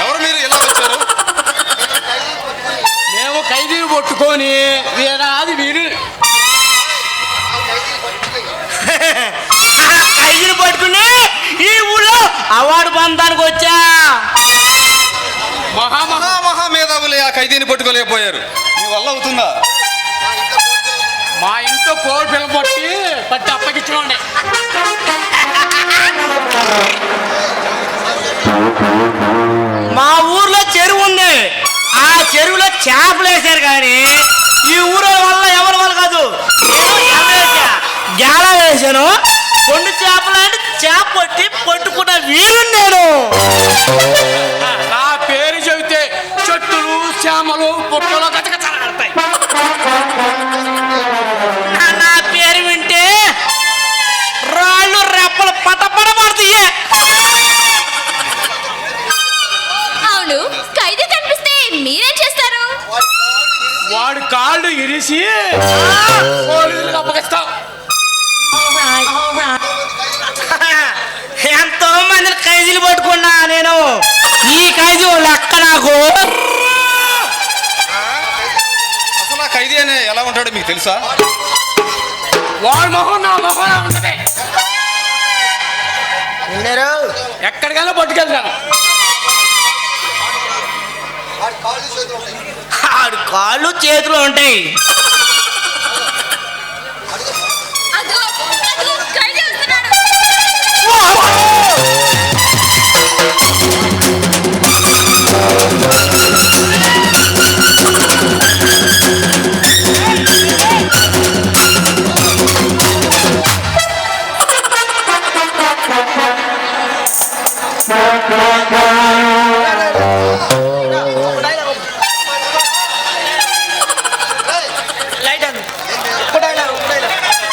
ఎవరు మీరు ఇలా వచ్చారు? మేము ఖైదీలు పట్టుకొని వీరాది వీరు ఖైదీని పట్టుకుని ఈ ఊళ్ళో అవార్డు పొందడానికి వచ్చా. మహా మహా మహా మేధావులే ఆ ఖైదీని పట్టుకోలేకపోయారు. మీ వల్ల అవుతుందా? మా ఇంట్లో కోడి పిల్ల పట్టి మా ఊర్లో చెరువు ఉంది. ఆ చెరువులో చేపలు వేశారు కానీ ఈ ఊరు వల్ల ఎవరి వల్ల కాదు. నేను వేశాను. పొండు చేపలు అంటే చేప పట్టి పట్టుకున్న వీరు నేను. నా పేరు చెబితే చెట్టులు చేమలు పుట్టలు వాడి కాళ్ళు ఇరిసి. పోలీసులకు అప్పగిస్తాం ఎంతో మందిని ఖైదీలు పట్టుకున్నా నేను. ఈ ఖైదీ లెక్క నాకు? అసలు ఆ ఖైదీ అనే ఎలా ఉంటాడో మీకు తెలుసా? వాడి మొహం నా మొహం ఉంటుంది. ఎక్కడికైనా పట్టుకెళ్తాను. ఆడు కాళ్ళు చేతులు ఉంటాయి. అదిగో